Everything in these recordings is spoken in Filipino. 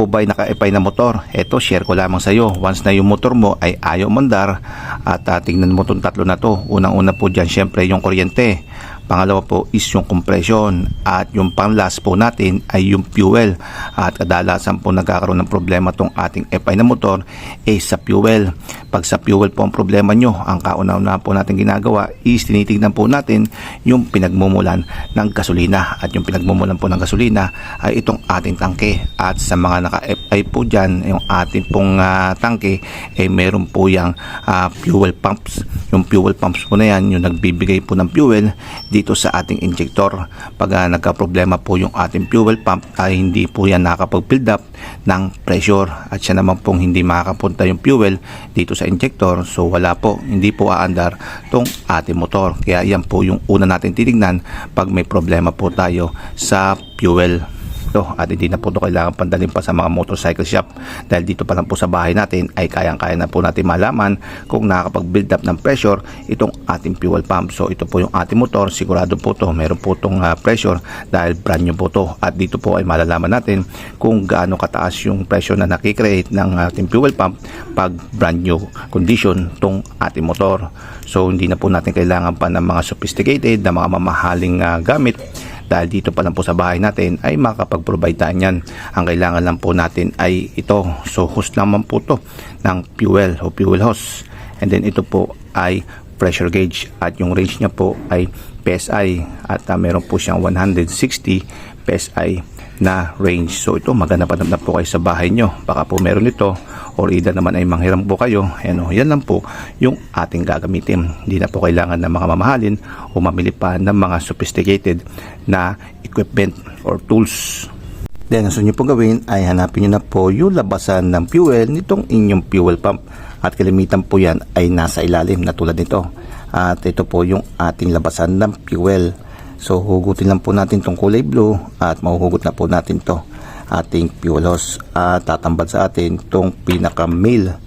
po ba ay naka-epay na motor? Eto, share ko lamang sa iyo. Once na yung motor mo ay ayaw mandar at uh, tingnan mo itong tatlo na to. Unang-una po dyan, syempre yung kuryente. Pangalawa po is yung compression at yung pang last po natin ay yung fuel. At kadalasan po nagkakaroon ng problema tong ating FI na motor ay sa fuel. Pag sa fuel po ang problema nyo, ang kauna-una po natin ginagawa is tinitignan po natin yung pinagmumulan ng gasolina. At yung pinagmumulan po ng gasolina ay itong ating tangke. At sa mga naka-FI po dyan yung ating pong ah, tangke ay meron po yung ah, fuel pumps. Yung fuel pumps po na yan yung nagbibigay po ng fuel dito sa ating injector. Pag ah, nagka-problema po yung ating fuel pump ay hindi po yan nakakapag-build up ng pressure. At siya naman pong hindi makakapunta yung fuel dito sa injector. So wala po. Hindi po aandar tong ating motor. Kaya yan po yung una natin titignan pag may problema po tayo sa fuel to at hindi na po ito kailangan pandalhin pa sa mga motorcycle shop. Dahil dito pa lang po sa bahay natin ay kayang-kaya na po natin malaman kung nakakapag-build up ng pressure itong ating fuel pump. So ito po yung ating motor. Sigurado po to meron po itong ah, pressure dahil brand new po to at dito po ay malalaman natin kung gaano kataas yung pressure na nakikreate ng ating fuel pump pag brand new condition tong ating motor. So hindi na po natin kailangan pa ng mga sophisticated na mga mamahaling ah, gamit dahil dito pa lang po sa bahay natin ay makapag-provide tayo niyan. Ang kailangan lang po natin ay ito. So hose naman po to ng fuel o fuel hose. And then ito po ay pressure gauge at yung range niya po ay PSI at uh, meron po siyang 160 PSI na range. So ito maganda na po kayo sa bahay nyo. Baka po meron ito or either naman ay manghiram po kayo. Ano, yan lang po yung ating gagamitin. Hindi na po kailangan ng mga mamahalin o mamili pa ng mga sophisticated na equipment or tools. Then, ang nyo po gawin ay hanapin nyo na po yung labasan ng fuel nitong inyong fuel pump. At kalimitan po yan ay nasa ilalim na tulad nito. At ito po yung ating labasan ng fuel. So, hugutin lang po natin tong kulay blue at mahuhugot na po natin to ating fuel hose. At tatambad sa atin tong pinaka-male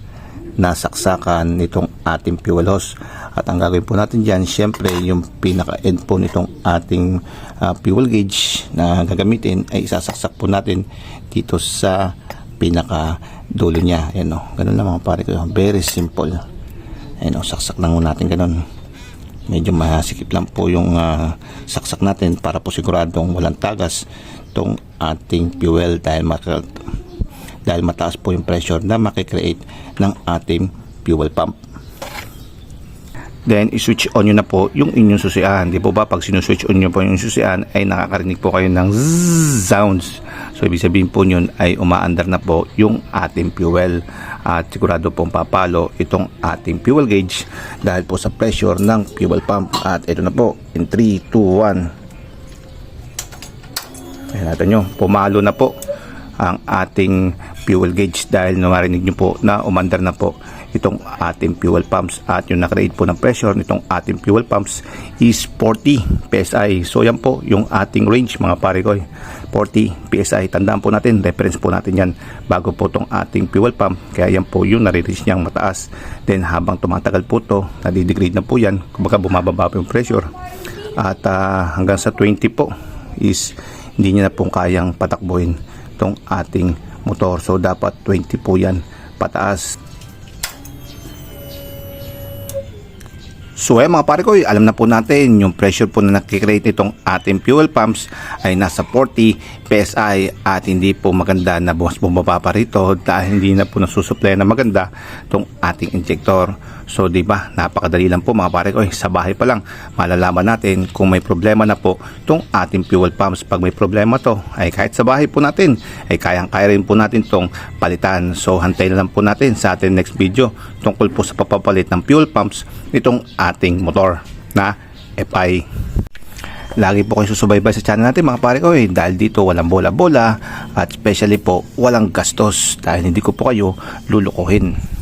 na saksakan nitong ating fuel hose. At ang gagawin po natin dyan, syempre yung pinaka-end po nitong ating ah, fuel gauge na gagamitin ay isasaksak po natin dito sa pinaka dulo niya. Ayan o, ganun lang mga pare ko. Very simple. Ayan o, saksak lang natin ganun. Medyo masikip lang po yung ah, saksak natin para po siguradong walang tagas tong ating fuel dahil dahil mataas po yung pressure na makikreate ng ating fuel pump. Then, i-switch on nyo na po yung inyong susian. Di po ba, pag sinuswitch on nyo po yung susian, ay nakakarinig po kayo ng sounds. So, ibig sabihin po yun ay umaandar na po yung ating fuel. At sigurado pong papalo itong ating fuel gauge dahil po sa pressure ng fuel pump. At ito na po, in 3, 2, 1. Ayan natin nyo, pumalo na po ang ating fuel gauge dahil namarinig nyo po na umandar na po itong ating fuel pumps at yung nakreate po ng pressure nitong ating fuel pumps is 40 PSI so yan po yung ating range mga pare ko. 40 PSI tandaan po natin reference po natin yan bago po itong ating fuel pump. Kaya yan po yung nare-reach niyang mataas. Then habang tumatagal po to nadidegrade na po yan. Kumbaga bumababa po yung pressure. At ah, hanggang sa 20 po is hindi niya na pong kayang patakbuhin itong ating motor. So dapat 20 po yan pataas So eh mga pare ko, alam na po natin yung pressure po na nakikreate itong ating fuel pumps ay nasa 40 PSI at hindi po maganda na bumas bumaba pa rito dahil hindi na po nasusupply na maganda itong ating injector. So di ba napakadali lang po mga pare ko, eh, sa bahay pa lang malalaman natin kung may problema na po itong ating fuel pumps. Pag may problema to ay kahit sa bahay po natin ay kayang-kaya rin po natin itong palitan. So hantay na lang po natin sa ating next video tungkol po sa papapalit ng fuel pumps nitong ating motor na FI. Lagi po kayo susubaybay sa channel natin mga pare ko eh, dahil dito walang bola-bola at especially po walang gastos dahil hindi ko po kayo lulukuhin.